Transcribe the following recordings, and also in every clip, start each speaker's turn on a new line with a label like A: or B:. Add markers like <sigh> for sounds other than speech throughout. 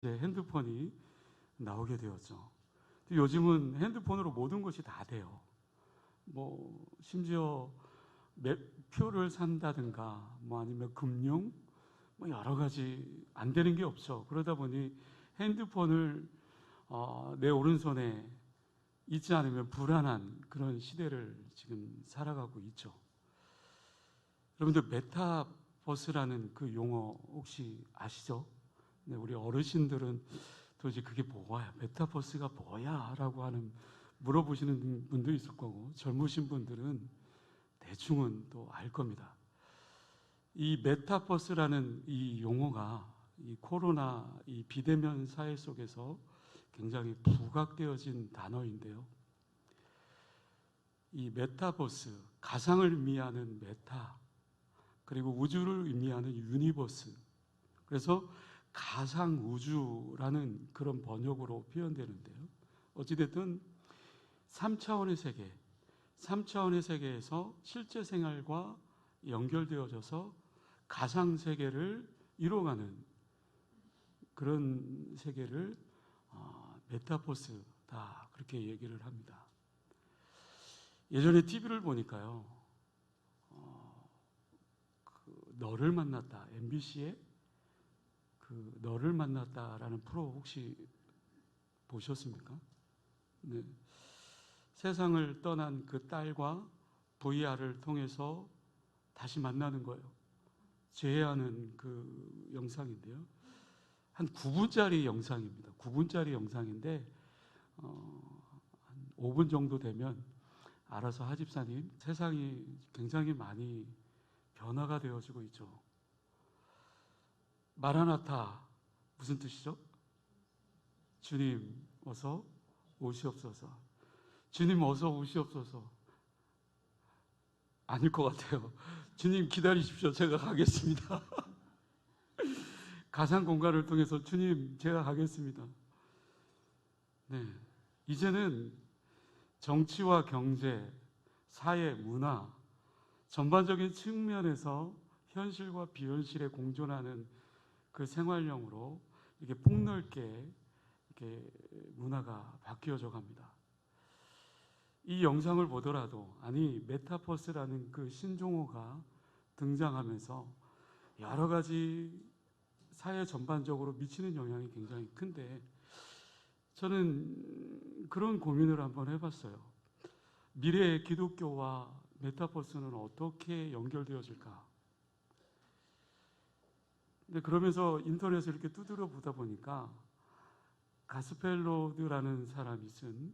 A: 이제 핸드폰이 나오게 되었죠. 요즘은 핸드폰으로 모든 것이 다 돼요. 뭐 심지어 매, 표를 산다든가 뭐 아니면 금융 뭐 여러 가지 안 되는 게 없죠. 그러다 보니 핸드폰을 어, 내 오른손에 있지 않으면 불안한 그런 시대를 지금 살아가고 있죠. 여러분들 메타버스라는 그 용어 혹시 아시죠? 네, 우리 어르신들은 도대체 그게 뭐야? 메타버스가 뭐야? 라고 하는 물어보시는 분도 있을 거고 젊으신 분들은 대충은 또 알 겁니다. 이 메타버스라는 이 용어가 이 코로나 이 비대면 사회 속에서 굉장히 부각되어진 단어인데요. 이 메타버스, 가상을 의미하는 메타, 그리고 우주를 의미하는 유니버스. 그래서 가상 우주라는 그런 번역으로 표현되는데요. 어찌됐든 3차원의 세계, 3차원의 세계에서 실제 생활과 연결되어져서 가상 세계를 이루어가는 그런 세계를 어, 메타버스다 그렇게 얘기를 합니다. 예전에 TV를 보니까요, 어, 그 너를 만났다 MBC에 그 너를 만났다라는 프로 혹시 보셨습니까? 네. 세상을 떠난 그 딸과 VR을 통해서 다시 만나는 거예요. 제해하는 그 영상인데요. 한 9분짜리 영상입니다. 9분짜리 영상인데 어, 한 5분 정도 되면 알아서 하집사님 세상이 굉장히 많이 변화가 되어지고 있죠. 마라나타 무슨 뜻이죠? 주님 어서 오시옵소서. 주님 어서 오시옵소서. 아닐 것 같아요. 주님 기다리십시오. 제가 가겠습니다. <laughs> 가상 공간을 통해서 주님 제가 가겠습니다. 네. 이제는 정치와 경제, 사회, 문화 전반적인 측면에서 현실과 비현실에 공존하는 그 생활형으로 이게 폭넓게 이렇게 문화가 바뀌어져 갑니다. 이 영상을 보더라도 아니 메타버스라는 그 신종어가 등장하면서 여러 가지 사회 전반적으로 미치는 영향이 굉장히 큰데 저는 그런 고민을 한번 해봤어요. 미래의 기독교와 메타버스는 어떻게 연결되어질까? 근데 그러면서 인터넷을 이렇게 두드려 보다 보니까 가스펠로드라는 사람이 쓴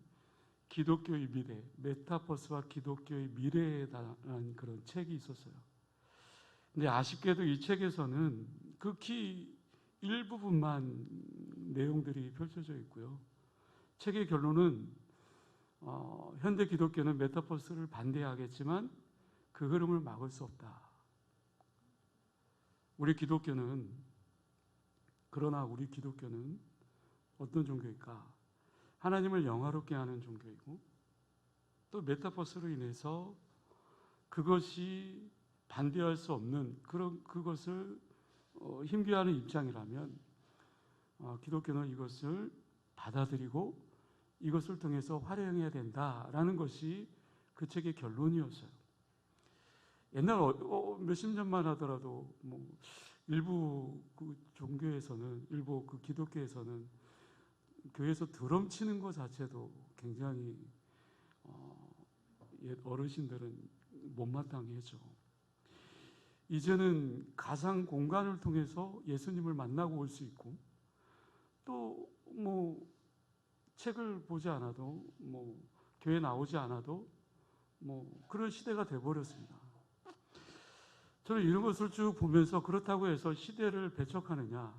A: 기독교의 미래, 메타버스와 기독교의 미래라는 그런 책이 있었어요. 근데 아쉽게도 이 책에서는 극히 일부분만 내용들이 펼쳐져 있고요. 책의 결론은 어, 현대 기독교는 메타버스를 반대하겠지만 그 흐름을 막을 수 없다. 우리 기독교는 그러나 우리 기독교는 어떤 종교일까? 하나님을 영화롭게 하는 종교이고 또 메타버스로 인해서 그것이 반대할 수 없는 그런 그것을 어, 힘겨워하는 입장이라면 어, 기독교는 이것을 받아들이고 이것을 통해서 활용해야 된다라는 것이 그 책의 결론이었어요. 옛날 어, 어, 몇십 년만 하더라도 뭐 일부 그 종교에서는 일부 그 기독교에서는 교회에서 드럼 치는 것 자체도 굉장히 어, 어르신들은 못마땅해 죠 이제는 가상 공간을 통해서 예수님을 만나고 올 수 있고 또 뭐 책을 보지 않아도 뭐 교회 나오지 않아도 뭐 그런 시대가 돼 버렸습니다. 저는 이런 것을 쭉 보면서 그렇다고 해서 시대를 배척하느냐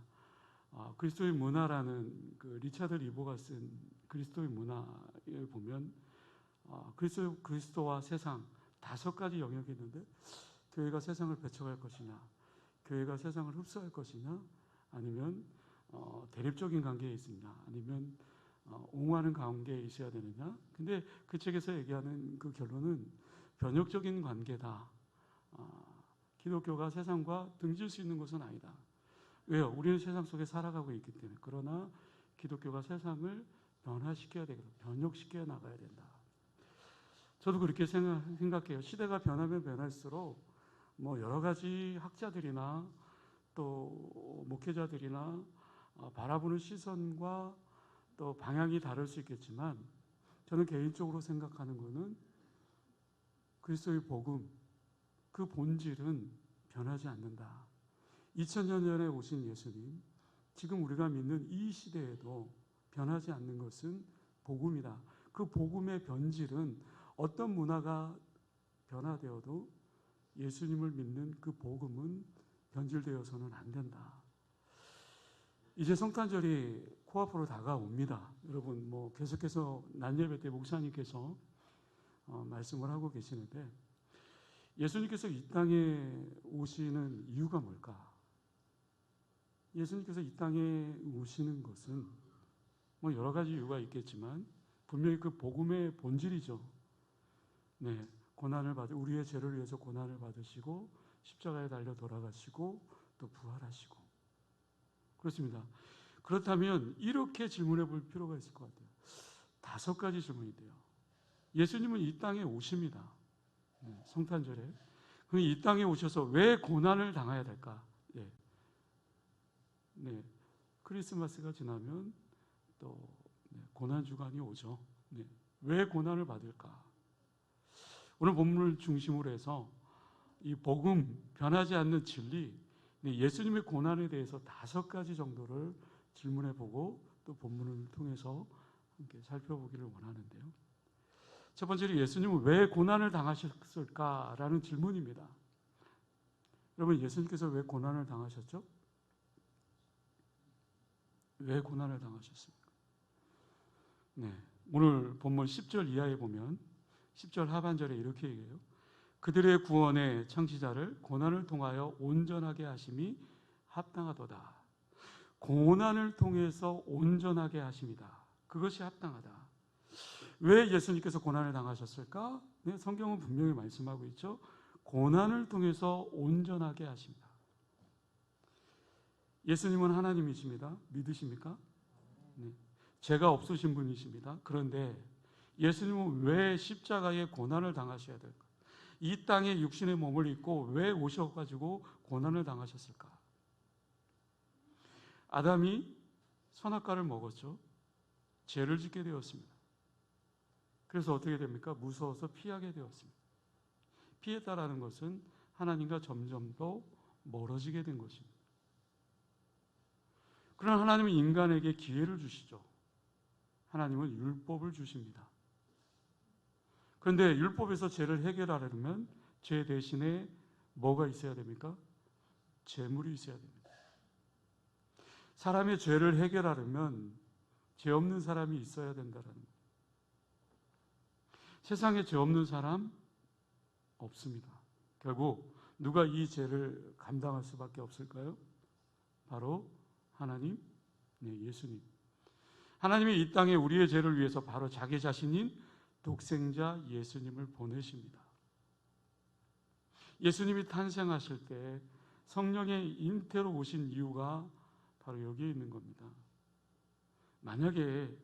A: 아, 그리스도의 문화라는 그 리차드 리보가 쓴 그리스도의 문화를 보면 아, 그리스도 그리스도와 세상 다섯 가지 영역이 있는데 교회가 세상을 배척할 것이냐, 교회가 세상을 흡수할 것이냐, 아니면 어, 대립적인 관계에 있느냐, 아니면 어, 옹호하는 관계에 있어야 되느냐. 근데 그 책에서 얘기하는 그 결론은 변혁적인 관계다. 아, 기독교가 세상과 등질 수 있는 것은 아니다. 왜요? 우리는 세상 속에 살아가고 있기 때문에. 그러나 기독교가 세상을 변화시켜야 되거든. 변혁시켜 나가야 된다. 저도 그렇게 생각, 생각 해요. 시대가 변하면 변할수록 뭐 여러 가지 학자들이나 또 목회자들이나 어, 바라보는 시선과 또 방향이 다를 수 있겠지만 저는 개인적으로 생각하는 것은 그리스도의 복음 그 본질은 변하지 않는다. 2000년 전에 오신 예수님 지금 우리가 믿는 이 시대에도 변하지 않는 것은 복음이다. 그 복음의 변질은 어떤 문화가 변화되어도 예수님을 믿는 그 복음은 변질되어서는 안 된다. 이제 성탄절이 코앞으로 다가옵니다. 여러분 뭐 계속해서 난예배 때 목사님께서 어, 말씀을 하고 계시는데 예수님께서 이 땅에 오시는 이유가 뭘까? 예수님께서 이 땅에 오시는 것은 뭐 여러 가지 이유가 있겠지만 분명히 그 복음의 본질이죠. 네, 고난을 받으 우리의 죄를 위해서 고난을 받으시고 십자가에 달려 돌아가시고 또 부활하시고 그렇습니다. 그렇다면 이렇게 질문해 볼 필요가 있을 것 같아요. 다섯 가지 질문이 돼요. 예수님은 이 땅에 오십니다. 네, 성탄절에. 그럼 이 땅에 오셔서 왜 고난을 당해야 될까? 예. 네. 크리스마스가 지나면 또 네, 고난 주간이 오죠. 네. 왜 고난을 받을까? 오늘 본문을 중심으로 해서 이 복음 변하지 않는 진리, 네, 예수님의 고난에 대해서 다섯 가지 정도를 질문해 보고 또 본문을 통해서 함께 살펴보기를 원하는데요. 첫 번째로 예수님은 왜 고난을 당하셨을까라는 질문입니다. 여러분 예수님께서 왜 고난을 당하셨죠? 왜 고난을 당하셨습니까? 네. 오늘 본문 10절 이하에 보면 10절 하반절에 이렇게 얘기해요. 그들의 구원의 창시자를 고난을 통하여 온전하게 하심이 합당하도다. 고난을 통해서 온전하게 하십니다. 그것이 합당하다. 왜 예수님께서 고난을 당하셨을까? 네, 성경은 분명히 말씀하고 있죠. 고난을 통해서 온전하게 하십니다. 예수님은 하나님이십니다. 믿으십니까? 네. 죄가 없으신 분이십니다. 그런데 예수님은 왜 십자가에 고난을 당하셔야 될까? 이 땅에 육신의 몸을 입고 왜 오셔가지고 고난을 당하셨을까? 아담이 선악과를 먹었죠. 죄를 짓게 되었습니다. 그래서 어떻게 됩니까? 무서워서 피하게 되었습니다. 피했다라는 것은 하나님과 점점 더 멀어지게 된 것입니다. 그러나 하나님은 인간에게 기회를 주시죠. 하나님은 율법을 주십니다. 그런데 율법에서 죄를 해결하려면 죄 대신에 뭐가 있어야 됩니까? 재물이 있어야 됩니다. 사람의 죄를 해결하려면 죄 없는 사람이 있어야 된다는 것. 세상에 죄 없는 사람 없습니다. 결국 누가 이 죄를 감당할 수밖에 없을까요? 바로 하나님, 네, 예수님. 하나님이 이 땅에 우리의 죄를 위해서 바로 자기 자신인 독생자 예수님을 보내십니다. 예수님이 탄생하실 때 성령의 잉태로 오신 이유가 바로 여기에 있는 겁니다. 만약에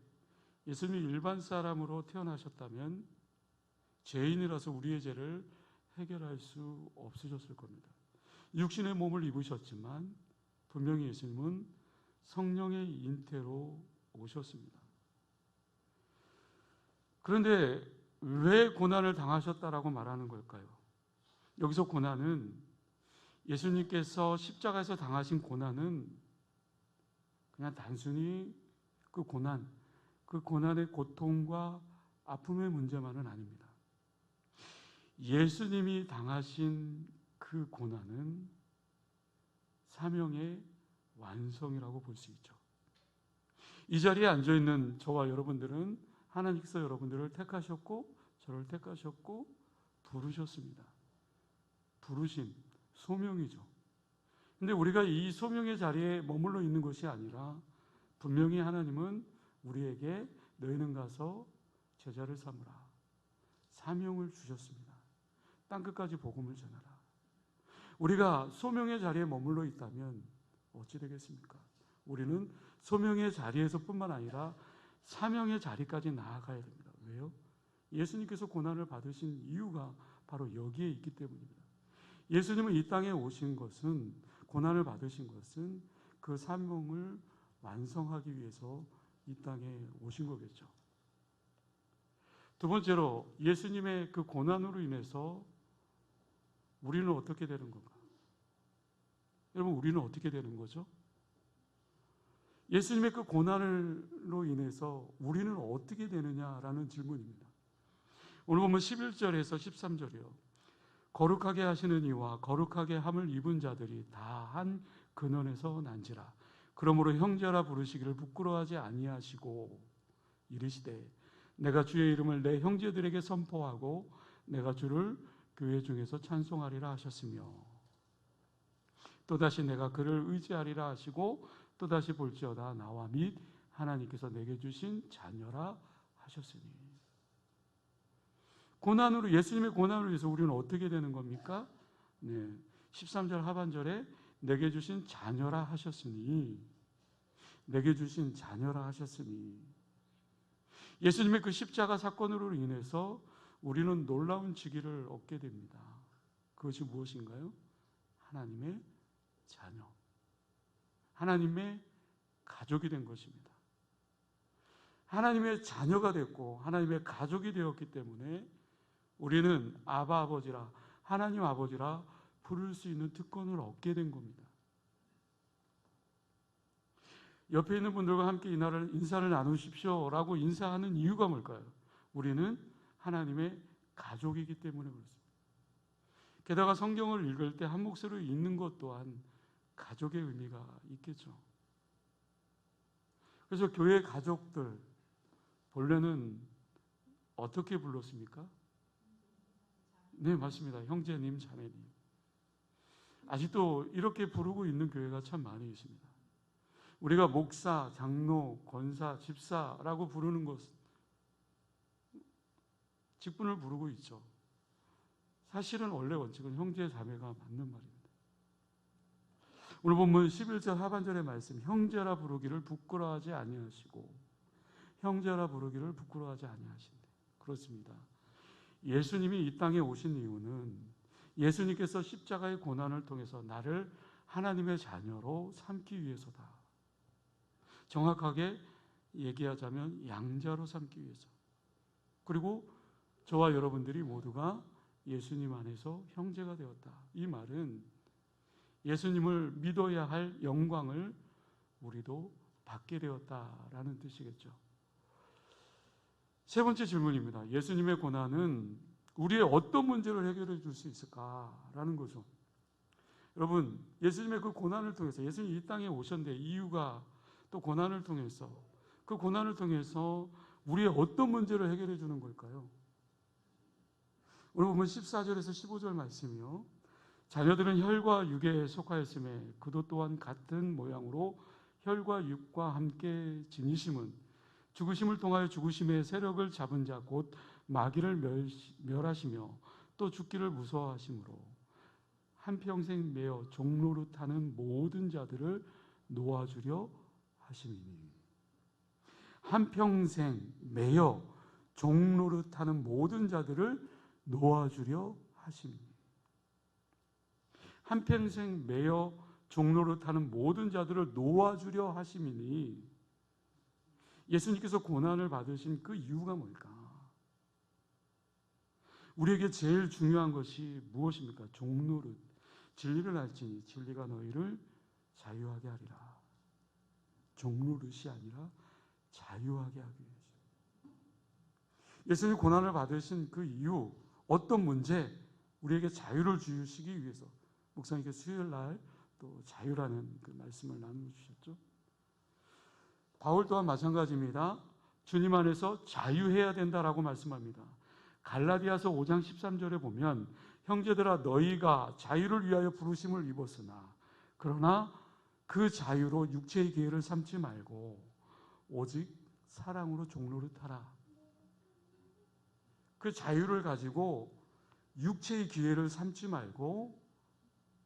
A: 예수님이 일반 사람으로 태어나셨다면 죄인이라서 우리의 죄를 해결할 수 없으셨을 겁니다. 육신의 몸을 입으셨지만 분명히 예수님은 성령의 잉태로 오셨습니다. 그런데 왜 고난을 당하셨다라고 말하는 걸까요? 여기서 고난은 예수님께서 십자가에서 당하신 고난은 그냥 단순히 그 고난, 그 고난의 고통과 아픔의 문제만은 아닙니다. 예수님이 당하신 그 고난은 사명의 완성이라고 볼 수 있죠. 이 자리에 앉아 있는 저와 여러분들은 하나님께서 여러분들을 택하셨고 저를 택하셨고 부르셨습니다. 부르신 소명이죠. 근데 우리가 이 소명의 자리에 머물러 있는 것이 아니라 분명히 하나님은 우리에게 너희는 가서 제자를 삼으라. 사명을 주셨습니다. 땅 끝까지 복음을 전하라. 우리가 소명의 자리에 머물러 있다면 어찌 되겠습니까? 우리는 소명의 자리에서뿐만 아니라 사명의 자리까지 나아가야 됩니다. 왜요? 예수님께서 고난을 받으신 이유가 바로 여기에 있기 때문입니다. 예수님은 이 땅에 오신 것은 고난을 받으신 것은 그 사명을 완성하기 위해서 이 땅에 오신 거겠죠. 두 번째로 예수님의 그 고난으로 인해서 우리는 어떻게 되는 건가? 여러분, 우리는 어떻게 되는 거죠? 예수님의 그 고난으로 인해서 우리는 어떻게 되느냐라는 질문입니다. 오늘 보면 11절에서 13절이요. 거룩하게 하시는 이와 거룩하게 함을 입은 자들이 다 한 근원에서 난지라. 그러므로 형제라 부르시기를 부끄러워하지 아니하시고 이르시되 내가 주의 이름을 내 형제들에게 선포하고 내가 주를 교회 중에서 찬송하리라 하셨으며 또다시 내가 그를 의지하리라 하시고 또다시 볼지어다 나와 및 하나님께서 내게 주신 자녀라 하셨으니 고난으로 예수님의 고난으로 인해서 우리는 어떻게 되는 겁니까? 네. 13절 하반절에 내게 주신 자녀라 하셨으니 내게 주신 자녀라 하셨으니 예수님의 그 십자가 사건으로 인해서 우리는 놀라운 직위를 얻게 됩니다. 그것이 무엇인가요? 하나님의 자녀. 하나님의 가족이 된 것입니다. 하나님의 자녀가 됐고 하나님의 가족이 되었기 때문에 우리는 아바 아버지라 하나님 아버지라 부를 수 있는 특권을 얻게 된 겁니다. 옆에 있는 분들과 함께 이날을 인사를 나누십시오라고 인사하는 이유가 뭘까요? 우리는 하나님의 가족이기 때문에 그렇습니다. 게다가 성경을 읽을 때 한 목소리로 읽는 것 또한 가족의 의미가 있겠죠. 그래서 교회 가족들 본래는 어떻게 불렀습니까? 네, 맞습니다. 형제님, 자매님. 아직도 이렇게 부르고 있는 교회가 참 많이 있습니다. 우리가 목사, 장로, 권사, 집사라고 부르는 것 직분을 부르고 있죠. 사실은 원래 원칙은 형제 자매가 맞는 말입니다. 오늘 본문 11절 하반절의 말씀 형제라 부르기를 부끄러워하지 아니하시고 형제라 부르기를 부끄러워하지 아니하신대. 그렇습니다. 예수님이 이 땅에 오신 이유는 예수님께서 십자가의 고난을 통해서 나를 하나님의 자녀로 삼기 위해서다. 정확하게 얘기하자면 양자로 삼기 위해서. 그리고 저와 여러분들이 모두가 예수님 안에서 형제가 되었다. 이 말은 예수님을 믿어야 할 영광을 우리도 받게 되었다라는 뜻이겠죠. 세 번째 질문입니다. 예수님의 고난은 우리의 어떤 문제를 해결해 줄 수 있을까라는 거죠. 여러분, 예수님의 그 고난을 통해서 예수님이 이 땅에 오셨는데 이유가 또 고난을 통해서 그 고난을 통해서 우리의 어떤 문제를 해결해 주는 걸까요? 오늘 보면 14절에서 15절 말씀이요. 자녀들은 혈과 육에 속하였음에 그도 또한 같은 모양으로 혈과 육과 함께 지니심은 죽으심을 통하여 죽으심의 세력을 잡은 자 곧 마귀를 멸하시며 또 죽기를 무서워하심으로 한평생 매어 종로릇하는 모든 자들을 놓아주려 하심이니 한평생 매여 종로릇하는 모든 자들을 놓아주려 하심이니 한평생 매여 종로릇하는 모든 자들을 놓아주려 하심이니 예수님께서 고난을 받으신 그 이유가 뭘까? 우리에게 제일 중요한 것이 무엇입니까? 종로릇 진리를 알지니 진리가 너희를 자유하게 하리라. 종로릇이 아니라 자유하게 하기 위해서. 예수님 고난을 받으신 그 이유, 어떤 문제, 우리에게 자유를 주시기 위해서 목사님께 수요일 날 또 자유라는 그 말씀을 나누어 주셨죠. 바울 또한 마찬가지입니다. 주님 안에서 자유해야 된다라고 말씀합니다. 갈라디아서 5장 13절에 보면 형제들아 너희가 자유를 위하여 부르심을 입었으나 그러나 그 자유로 육체의 기회를 삼지 말고 오직 사랑으로 종로를 타라. 그 자유를 가지고 육체의 기회를 삼지 말고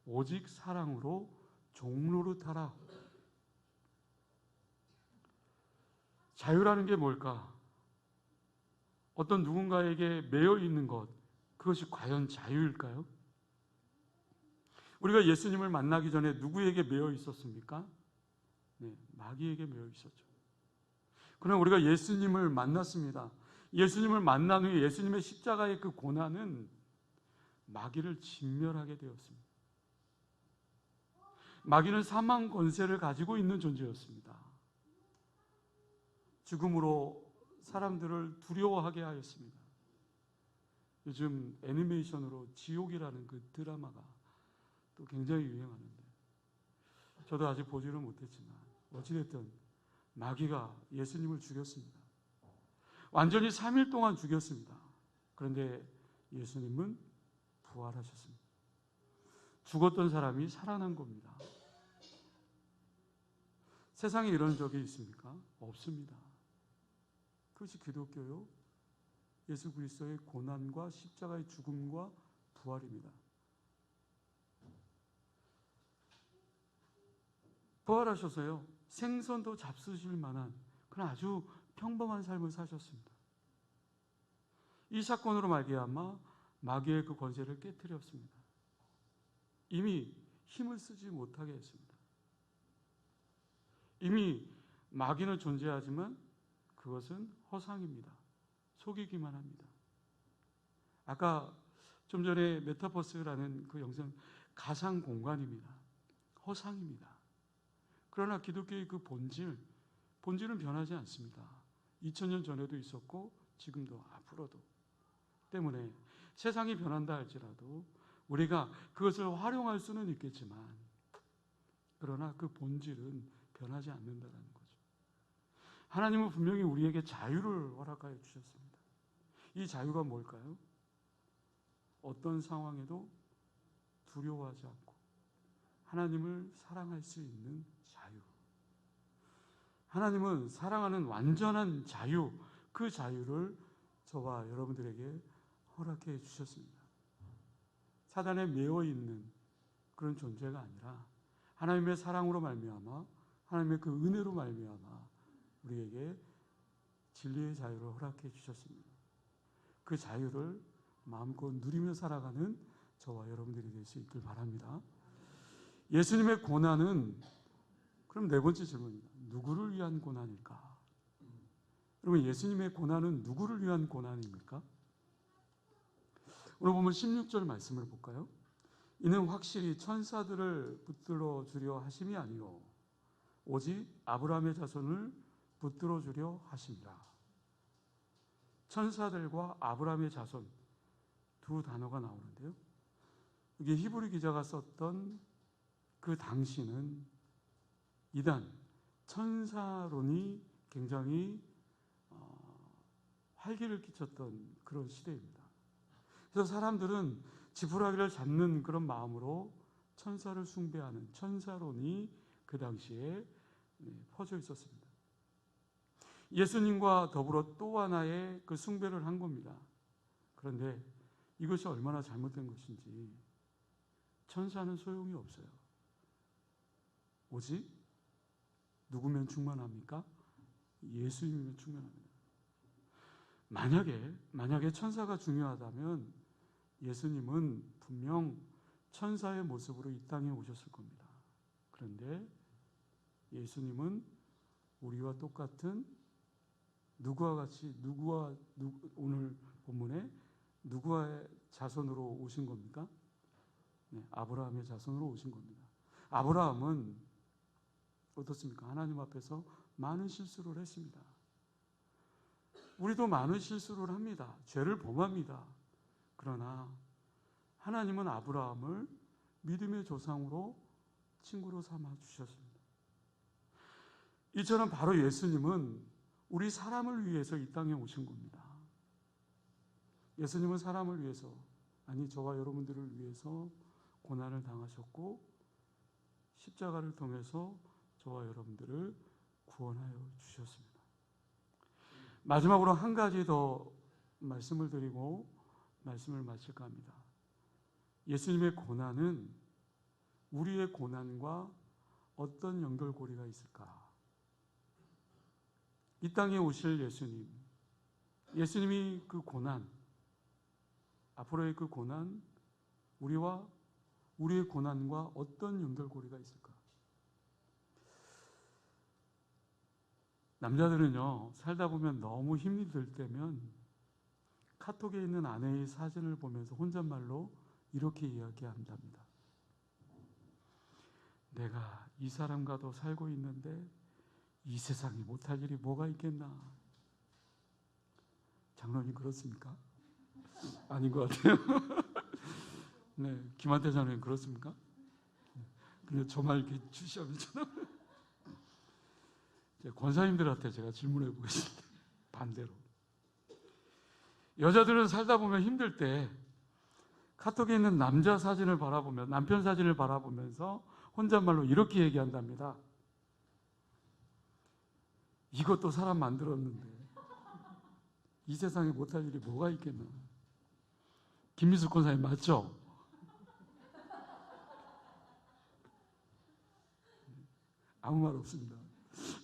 A: 오직 사랑으로 종로로 타라. 자유라는 게 뭘까? 어떤 누군가에게 매여 있는 것, 그것이 과연 자유일까요? 우리가 예수님을 만나기 전에 누구에게 매여 있었습니까? 네, 마귀에게 매여 있었죠. 그러나 우리가 예수님을 만났습니다. 예수님을 만난 후에 예수님의 십자가의 그 고난은 마귀를 진멸하게 되었습니다. 마귀는 사망 권세를 가지고 있는 존재였습니다. 죽음으로 사람들을 두려워하게 하였습니다. 요즘 애니메이션으로 지옥이라는 그 드라마가 또 굉장히 유행하는데 저도 아직 보지를 못했지만 어찌됐든 마귀가 예수님을 죽였습니다. 완전히 3일 동안 죽였습니다. 그런데 예수님은 부활하셨습니다. 죽었던 사람이 살아난 겁니다. 세상에 이런 적이 있습니까? 없습니다. 그것이 기독교요. 예수 그리스도의 고난과 십자가의 죽음과 부활입니다. 부활하셔서요. 생선도 잡수실 만한 그런 아주 평범한 삶을 사셨습니다. 이 사건으로 말미암아 마귀의 그 권세를 깨뜨렸습니다. 이미 힘을 쓰지 못하게 했습니다. 이미 마귀는 존재하지만 그것은 허상입니다. 속이기만 합니다. 아까 좀 전에 메타버스라는 그 영상 가상 공간입니다. 허상입니다. 그러나 기독교의 그 본질, 본질은 변하지 않습니다. 2000년 전에도 있었고 지금도 앞으로도. 때문에 세상이 변한다 할지라도 우리가 그것을 활용할 수는 있겠지만 그러나 그 본질은 변하지 않는다라는 거죠. 하나님은 분명히 우리에게 자유를 허락하여 주셨습니다. 이 자유가 뭘까요? 어떤 상황에도 두려워하지 않고 하나님을 사랑할 수 있는 자유. 하나님은 사랑하는 완전한 자유, 그 자유를 저와 여러분들에게 허락해 주셨습니다. 사단에 매어 있는 그런 존재가 아니라 하나님의 사랑으로 말미암아 하나님의 그 은혜로 말미암아 우리에게 진리의 자유를 허락해 주셨습니다. 그 자유를 마음껏 누리며 살아가는 저와 여러분들이 될 수 있길 바랍니다. 예수님의 고난은 그럼 네 번째 질문입니다. 누구를 위한 고난일까? 여러분 예수님의 고난은 누구를 위한 고난입니까? 오늘 보면 16절 말씀을 볼까요? 이는 확실히 천사들을 붙들어 주려 하심이 아니요 오직 아브라함의 자손을 붙들어 주려 하심이라. 천사들과 아브라함의 자손 두 단어가 나오는데요. 이게 히브리 기자가 썼던 그 당시는 이단 천사론이 굉장히 어, 활기를 끼쳤던 그런 시대입니다. 그래서 사람들은 지푸라기를 잡는 그런 마음으로 천사를 숭배하는 천사론이 그 당시에 네, 퍼져 있었습니다. 예수님과 더불어 또 하나의 그 숭배를 한 겁니다. 그런데 이것이 얼마나 잘못된 것인지 천사는 소용이 없어요. 오직 누구면 충만합니까? 예수님이면 충만합니다. 만약에 만약에 천사가 중요하다면 예수님은 분명 천사의 모습으로 이 땅에 오셨을 겁니다. 그런데 예수님은 우리와 똑같은 누구와 같이 누구와 누, 오늘 본문에 누구와의 자손으로 오신 겁니까? 네, 아브라함의 자손으로 오신 겁니다. 아브라함은 어떻습니까? 하나님 앞에서 많은 실수를 했습니다. 우리도 많은 실수를 합니다. 죄를 범합니다. 그러나 하나님은 아브라함을 믿음의 조상으로 친구로 삼아 주셨습니다. 이처럼 바로 예수님은 우리 사람을 위해서 이 땅에 오신 겁니다. 예수님은 사람을 위해서, 아니, 저와 여러분들을 위해서 고난을 당하셨고, 십자가를 통해서 저와 여러분들을 구원하여 주셨습니다. 마지막으로 한 가지 더 말씀을 드리고 말씀을 마칠까 합니다. 예수님의 고난은 우리의 고난과 어떤 연결고리가 있을까? 이 땅에 오실 예수님, 예수님이 그 고난, 앞으로의 그 고난, 우리와 우리의 고난과 어떤 연결고리가 있을까? 남자들은요, 살다 보면 너무 힘이 들 때면 카톡에 있는 아내의 사진을 보면서 혼잣말로 이렇게 이야기한답니다. 내가 이 사람과도 살고 있는데 이 세상에 못할 일이 뭐가 있겠나? 장로님 그렇습니까? 아닌 것 같아요. <laughs> 네, 김한태 장로님 그렇습니까? 네, 근데 저만 이렇게 주시하면서 권사님들한테 제가 질문해 보겠습니다. <laughs> 반대로. 여자들은 살다 보면 힘들 때 카톡에 있는 남자 사진을 바라보며 남편 사진을 바라보면서 혼잣말로 이렇게 얘기한답니다. 이것도 사람 만들었는데 이 세상에 못할 일이 뭐가 있겠나? 김미숙 권사님 맞죠? 아무 말 없습니다.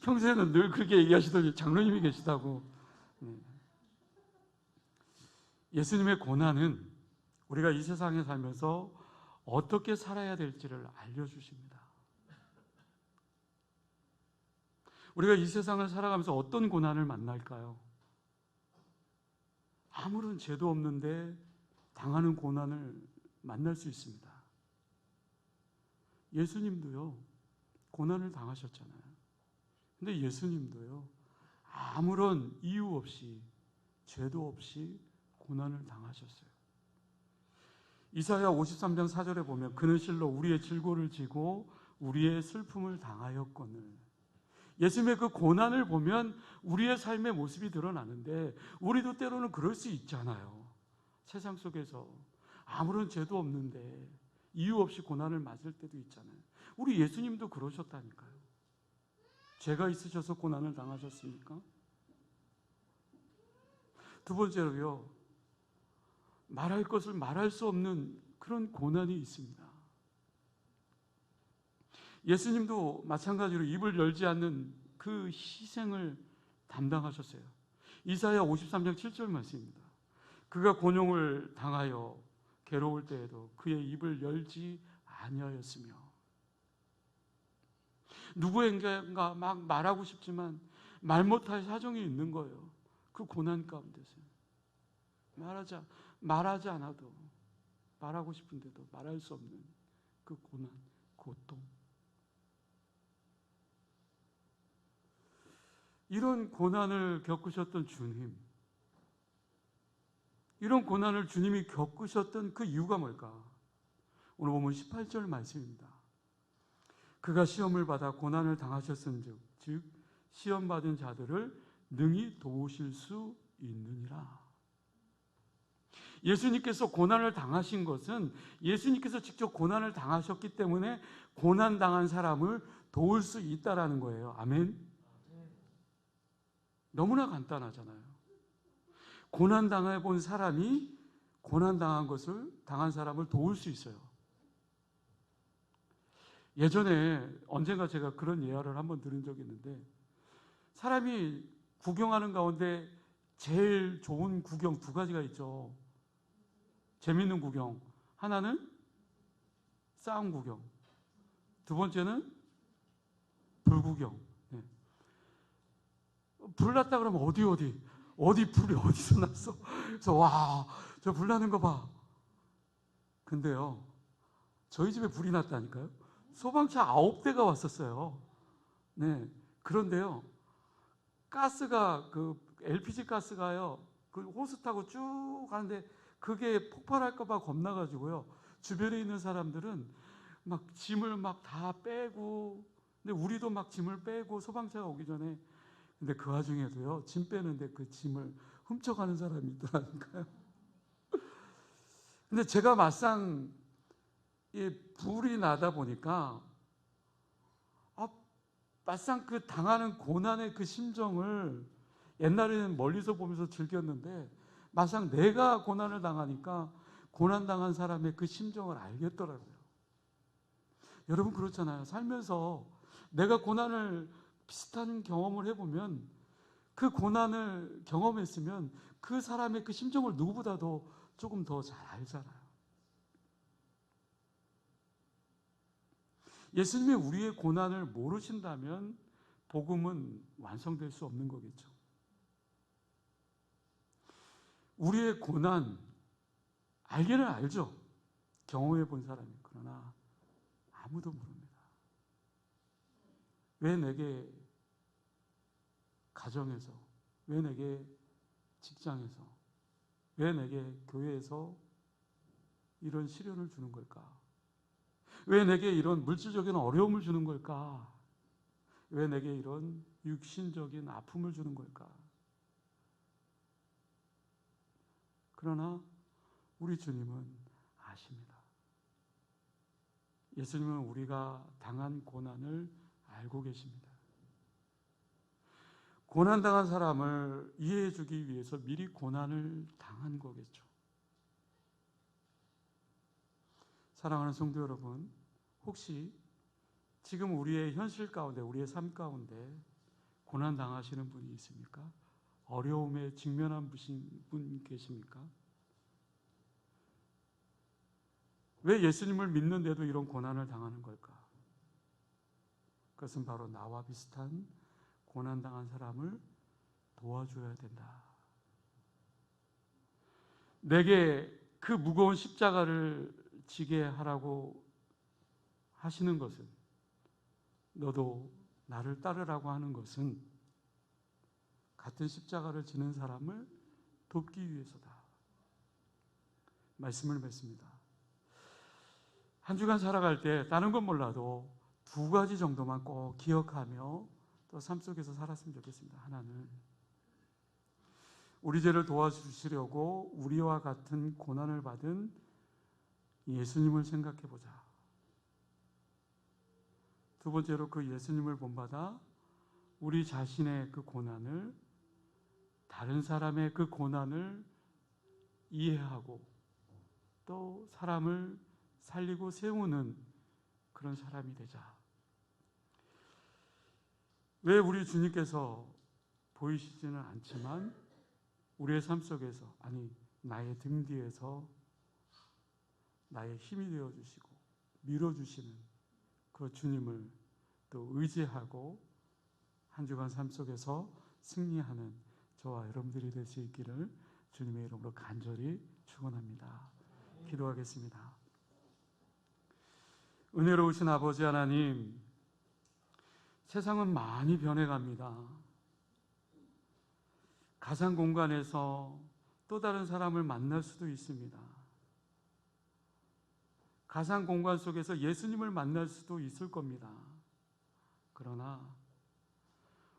A: 평소에는 늘 그렇게 얘기하시더니 장로님이 계시다고. 네. 예수님의 고난은 우리가 이 세상에 살면서 어떻게 살아야 될지를 알려주십니다. 우리가 이 세상을 살아가면서 어떤 고난을 만날까요? 아무런 죄도 없는데 당하는 고난을 만날 수 있습니다. 예수님도요, 고난을 당하셨잖아요. 근데 예수님도요, 아무런 이유 없이, 죄도 없이 고난을 당하셨어요. 이사야 53장 4절에 보면 그는 실로 우리의 질고를 지고 우리의 슬픔을 당하였거늘. 예수님의 그 고난을 보면 우리의 삶의 모습이 드러나는데 우리도 때로는 그럴 수 있잖아요. 세상 속에서 아무런 죄도 없는데 이유 없이 고난을 맞을 때도 있잖아요. 우리 예수님도 그러셨다니까요. 죄가 있으셔서 고난을 당하셨습니까? 두 번째로요. 말할 것을 말할 수 없는 그런 고난이 있습니다. 예수님도 마찬가지로 입을 열지 않는 그 희생을 담당하셨어요. 이사야 53장 7절 말씀입니다. 그가 곤용을 당하여 괴로울 때에도 그의 입을 열지 아니하였으며 누구에게가 막 말하고 싶지만 말 못할 사정이 있는 거예요. 그 고난 가운데서 말하자 말하지 않아도 말하고 싶은데도 말할 수 없는 그 고난, 고통. 이런 고난을 겪으셨던 주님, 이런 고난을 주님이 겪으셨던 그 이유가 뭘까? 오늘 보면 18절 말씀입니다. 그가 시험을 받아 고난을 당하셨은즉, 즉 시험 받은 자들을 능히 도우실 수 있느니라. 예수님께서 고난을 당하신 것은 예수님께서 직접 고난을 당하셨기 때문에 고난 당한 사람을 도울 수 있다라는 거예요. 아멘. 너무나 간단하잖아요. 고난 당해 본 사람이 고난 당한 것을 당한 사람을 도울 수 있어요. 예전에 언젠가 제가 그런 예화를 한번 들은 적이 있는데 사람이 구경하는 가운데 제일 좋은 구경 두 가지가 있죠. 재밌는 구경. 하나는 싸움 구경. 두 번째는 불 구경. 네. 불 났다 그러면 어디 어디 어디 불이 어디서 났어? 그래서 와 저 불 나는 거 봐. 근데요 저희 집에 불이 났다니까요. 소방차 아홉 대가 왔었어요. 네 그런데요 가스가 그 LPG 가스가요 그 호스 타고 쭉 가는데 그게 폭발할까 봐 겁나 가지고요. 주변에 있는 사람들은 막 짐을 막 다 빼고, 근데 우리도 막 짐을 빼고 소방차가 오기 전에, 근데 그 와중에도요, 짐 빼는데 그 짐을 훔쳐가는 사람이 있더라니까요. 근데 제가 막상 이 불이 나다 보니까, 아, 막상 그 당하는 고난의 그 심정을 옛날에는 멀리서 보면서 즐겼는데, 막상 내가 고난을 당하니까 고난 당한 사람의 그 심정을 알겠더라고요. 여러분 그렇잖아요. 살면서 내가 고난을 비슷한 경험을 해보면 그 고난을 경험했으면 그 사람의 그 심정을 누구보다도 조금 더 잘 알잖아요. 예수님이 우리의 고난을 모르신다면 복음은 완성될 수 없는 거겠죠. 우리의 고난 알기는 알죠. 경험해 본 사람이 그러나 아무도 모릅니다. 왜 내게 가정에서 왜 내게 직장에서 왜 내게 교회에서 이런 시련을 주는 걸까? 왜 내게 이런 물질적인 어려움을 주는 걸까? 왜 내게 이런 육신적인 아픔을 주는 걸까? 그러나 우리 주님은 아십니다. 예수님은 우리가 당한 고난을 알고 계십니다. 고난당한 사람을 이해해 주기 위해서 미리 고난을 당한 거겠죠. 사랑하는 성도 여러분, 혹시 지금 우리의 현실 가운데, 우리의 삶 가운데 고난 당하시는 분이 있습니까? 어려움에 직면한 분 계십니까? 왜 예수님을 믿는데도 이런 고난을 당하는 걸까? 그것은 바로 나와 비슷한 고난 당한 사람을 도와줘야 된다. 내게 그 무거운 십자가를 지게 하라고 하시는 것은 너도 나를 따르라고 하는 것은 같은 십자가를 지는 사람을 돕기 위해서다. 말씀을 맺습니다. 한 주간 살아갈 때 다른 건 몰라도 두 가지 정도만 꼭 기억하며 또 삶 속에서 살았으면 좋겠습니다. 하나는 우리 죄를 도와주시려고 우리와 같은 고난을 받은 예수님을 생각해 보자. 두 번째로 그 예수님을 본받아 우리 자신의 그 고난을 다른 사람의 그 고난을 이해하고 또 사람을 살리고 세우는 그런 사람이 되자. 왜 우리 주님께서 보이시지는 않지만 우리의 삶 속에서 아니 나의 등 뒤에서 나의 힘이 되어 주시고 밀어 주시는 그 주님을 또 의지하고 한 주간 삶 속에서 승리하는 저와 여러분들이 될 수 있기를 주님의 이름으로 간절히 축원합니다. 기도하겠습니다. 은혜로우신 아버지 하나님, 세상은 많이 변해갑니다. 가상 공간에서 또 다른 사람을 만날 수도 있습니다. 가상 공간 속에서 예수님을 만날 수도 있을 겁니다. 그러나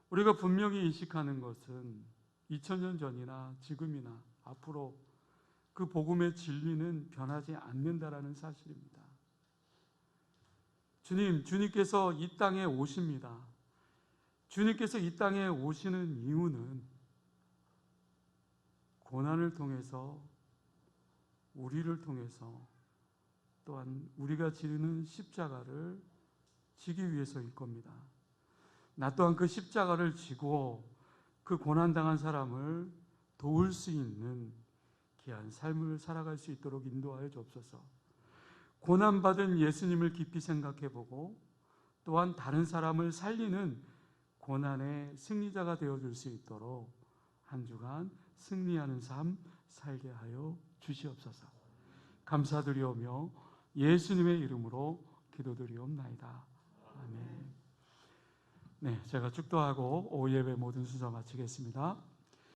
A: 우리가 분명히 인식하는 것은 2000년 전이나 지금이나 앞으로 그 복음의 진리는 변하지 않는다라는 사실입니다. 주님, 주님께서 이 땅에 오십니다. 주님께서 이 땅에 오시는 이유는 고난을 통해서 우리를 통해서 또한 우리가 지르는 십자가를 지기 위해서일 겁니다. 나 또한 그 십자가를 지고 그 고난당한 사람을 도울 수 있는 귀한 삶을 살아갈 수 있도록 인도하여 주옵소서. 고난받은 예수님을 깊이 생각해 보고 또한 다른 사람을 살리는 고난의 승리자가 되어 줄 수 있도록 한 주간 승리하는 삶 살게 하여 주시옵소서. 감사드리오며 예수님의 이름으로 기도드리옵나이다. 아멘. 네, 제가 축도하고 오예배 모든 순서 마치겠습니다.